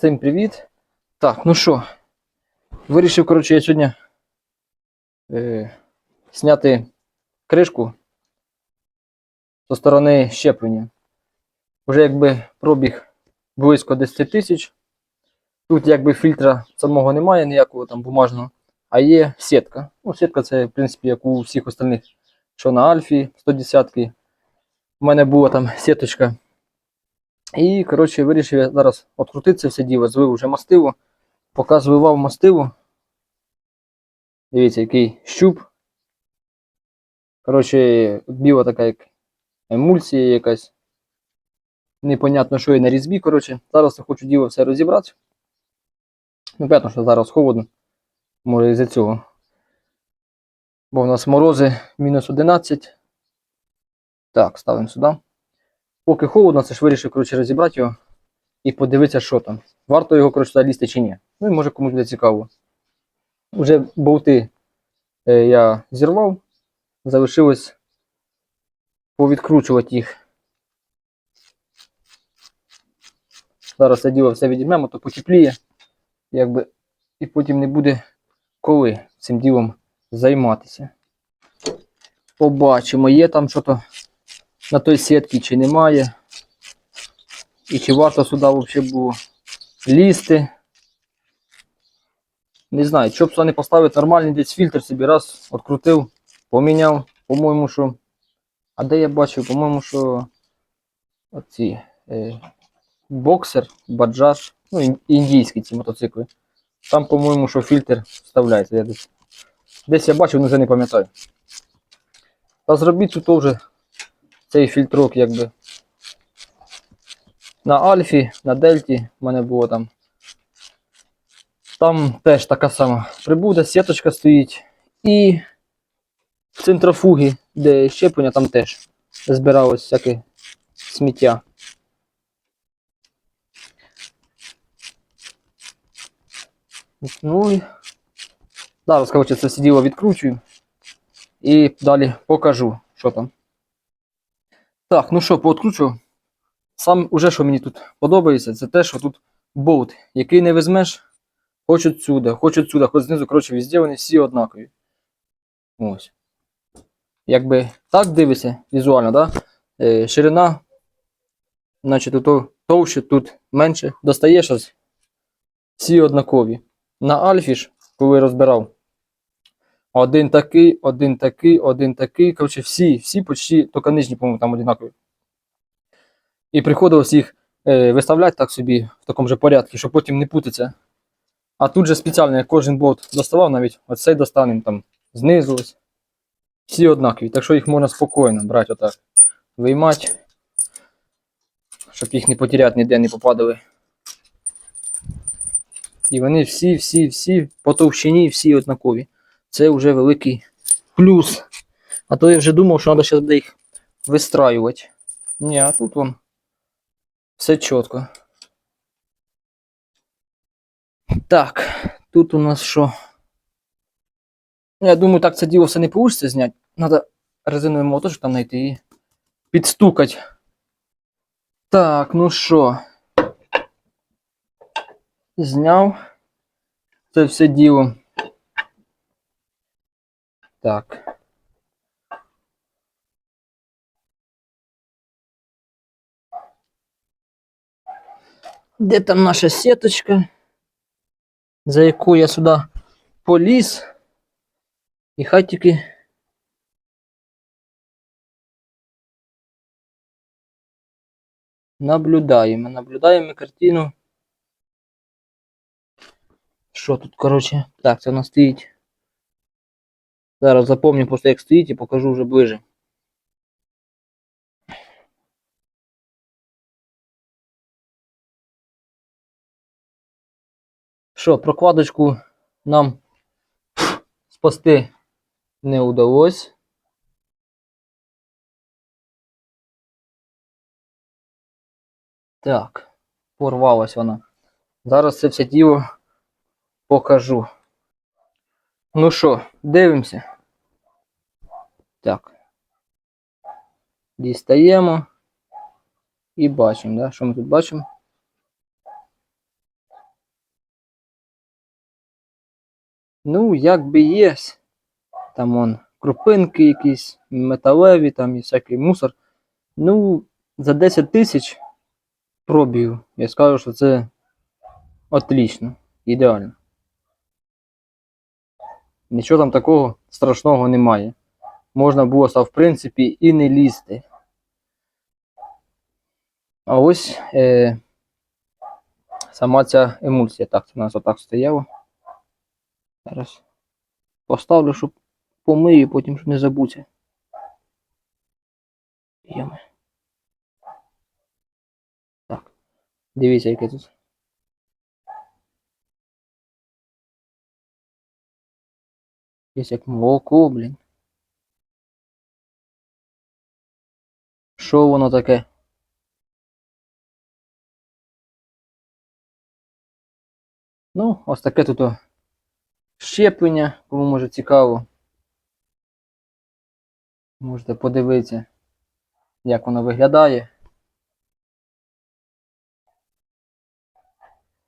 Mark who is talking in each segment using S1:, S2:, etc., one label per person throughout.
S1: Всім привіт. Так, ну що, вирішив, коротше, я сьогодні е, зняти кришку зі сторони щеплення. Вже якби пробіг близько 10 тисяч. Тут якби фільтра самого немає, ніякого там бумажного, а є сітка. Ну, сітка це, в принципі, як у всіх остальних, що на Альфі 110 У мене була там сіточка. І, коротше, вирішив я зараз відкрутити це все діло, звив вже мастиву. Поки звивав мастиву. Дивіться, який щуп. Коротше, біла така як емульсія якась. Непонятно, що і на різьбі. Коротше, зараз я хочу діло все розібрати. Ну, понятно, що зараз холодно. Може із-за цього. Бо в нас морози мінус 11. Так, ставимо сюди. Поки холодно, це ж вирішив коротше, розібрати його і подивитися, що там. Варто його коротше, туди лізти чи ні. Ну і може комусь буде цікаво. Уже болти е, я зірвав, залишилось повідкручувати їх. Зараз це діло все відіймемо, то потепліє, якби, і потім не буде коли цим ділом займатися. Побачимо, є там що-то на той сітці чи немає. І чи варто сюди взагалі було лізти. Не знаю, щоб сюди не поставити нормальний десь фільтр собі раз відкрутив, поміняв, по-моєму, що. А де я бачив, по-моєму, що оці е, боксер, баджаж, ну, індійські ці мотоцикли. Там, по-моєму, що фільтр вставляється. Я десь, десь я бачив, але вже не пам'ятаю. Та зробіть тут вже цей фільтрок, якби. На Альфі, на Дельті в мене було там. Там теж така сама прибуда, сіточка стоїть. І в центрофугі, де щеплення, там теж збиралось всяке сміття. Ну і зараз, коротше, це все діло відкручую і далі покажу, що там. Так, ну що, пооткручував. Сам уже, що мені тут подобається, це те, що тут болт, який не візьмеш, хоч отсюда, хоч отсюда, хоч знизу, коротше, везде вони всі однакові. Ось. Якби так дивишся візуально, да? Е, ширина, значить, тут товще, тут менше. Достаєш ось. Всі однакові. На Альфі ж, коли розбирав, один такий, один такий, один такий. Коротше, всі, всі почти, тільки нижні, по-моєму, там однакові. І приходилось їх е, виставляти так собі в такому же порядку, щоб потім не путатися. А тут же спеціально я кожен болт доставав, навіть оцей достанемо там знизу. ось. Всі однакові, так що їх можна спокійно брати отак. Виймати, щоб їх не потеряти, ніде не попадали. І вони всі, всі, всі по товщині, всі однакові. Це вже великий плюс. А то я вже думав, що треба зараз буде їх вистраювати. Ні, а тут вон все чітко. Так, тут у нас що? Я думаю, так це діло все не вийде зняти. Треба резиновий моточок там знайти і підстукати. Так, ну що? Зняв це все діло. Так. Де там наша сіточка, за яку я сюди поліз? І хай тільки. Наблюдаємо. Наблюдаємо картину. Що тут, коротше? Так, це у нас стоїть. Зараз запомню просто як стоїть і покажу вже ближе. Що, прокладочку нам спасти не удалось. Так, порвалась вона. Зараз це все діло покажу. Ну що, дивимося. Так. Дістаємо і бачимо, да? що ми тут бачимо? Ну, як би є. Там он крупинки якісь, металеві, там і всякий мусор. Ну, за 10 тисяч пробігів, я скажу, що це отлично, ідеально. Нічого там такого страшного немає. Можна було, в принципі, і не лізти. А ось е, сама ця емульсія. Так, це у нас отак стояло. Зараз поставлю, щоб помию, потім щоб не забуться. Йоми. Так. Дивіться, яке тут. Є як молоко, блін. Що воно таке? Ну, ось таке тут щеплення, кому може цікаво. Можете подивитися, як воно виглядає.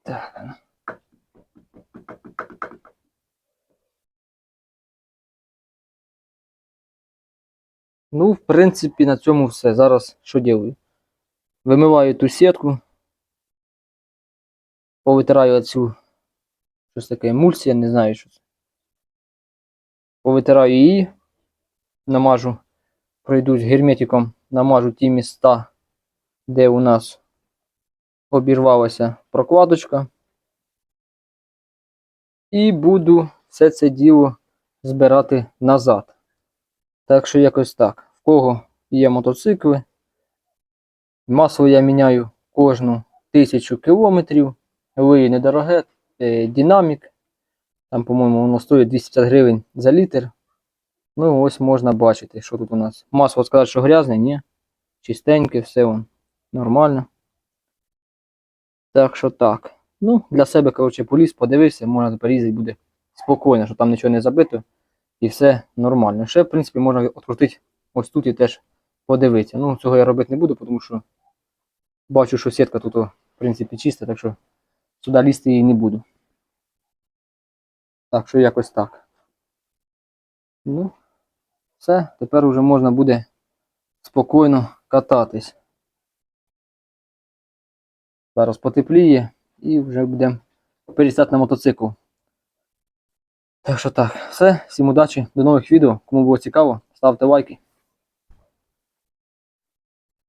S1: Так. Ну. В принципі, на цьому все. Зараз що ділаю? Вимиваю ту сітку, повитираю оцю щось таке емульсія, не знаю що це. Повитираю її, намажу, пройдусь герметиком, намажу ті міста, де у нас обірвалася прокладочка. І буду все це діло збирати назад. Так що якось так. В кого є мотоцикли, масло я міняю кожну тисячу кілометрів. Ви недороге, е, динамік. Там, по-моєму, воно стоїть 250 гривень за літр. Ну, ось можна бачити, що тут у нас. Масло сказати, що грязне, ні. Чистеньке, все вон. Нормально. Так що так. Ну, для себе, коротше, поліз, подивився, можна порізати буде спокійно, що там нічого не забито. І все нормально. Ще, в принципі, можна відкрутити ось тут і теж подивитися. Ну, цього я робити не буду, тому що бачу, що сітка тут, в принципі, чиста, так що сюди лізти її не буду. Так що якось так. Ну, все, тепер вже можна буде спокійно кататись. Зараз потепліє і вже будемо пересідати на мотоцикл. Так що так, все, всім удачі, до нових відео. Кому було цікаво, ставте лайки.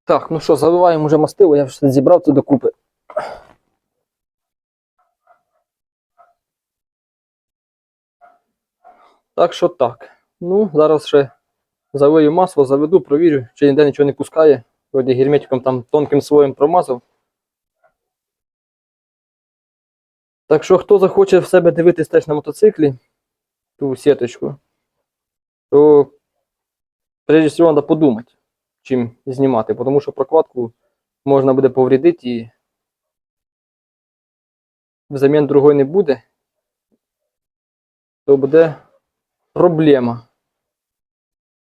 S1: Так, ну що, заливаємо вже мастило, я вже зібрав це докупи. Так що так. Ну, зараз ще залию масло, заведу, провірю, чи ніде нічого не пускає. Вроді герметиком там тонким слоєм промазав. Так що, хто захоче в себе дивитись теж на мотоциклі, ту сіточку, то прежде всего треба подумати, чим знімати, тому що прокладку можна буде повредити і взамін другої не буде, то буде проблема.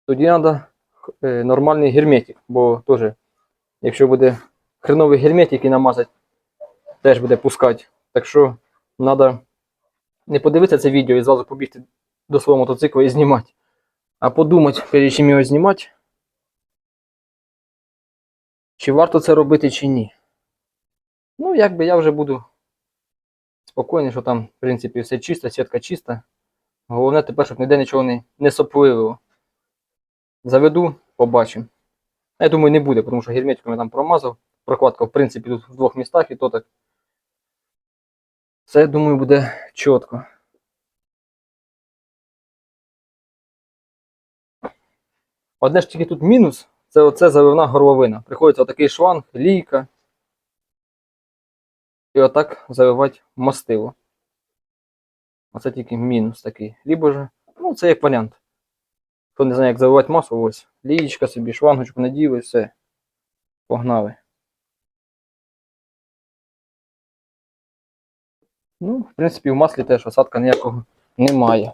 S1: Тоді треба нормальний герметик, бо теж, якщо буде хреновий герметик і намазати, теж буде пускати. Так що треба не подивитися це відео і зразу побігти до свого мотоцикла і знімати, а подумати, перед чим його знімати, чи варто це робити, чи ні. Ну, якби я вже буду спокійний, що там, в принципі, все чисто, сітка чиста. Головне тепер, щоб ніде нічого не, не сопливило. Заведу, побачимо. Я думаю, не буде, тому що герметиком я там промазав. Прокладка, в принципі, тут в двох містах і то так. Це, я думаю, буде чітко. Одне ж тільки тут мінус, це оце заливна горловина. Приходиться отакий шланг, лійка. І отак заливати мастило. Оце тільки мінус такий. Лібо ж, ну це як варіант. Хто не знає, як заливати масло, ось. Лієчка собі, шлангочку наділи, все. Погнали. Ну, в принципі, в маслі теж осадка ніякого немає.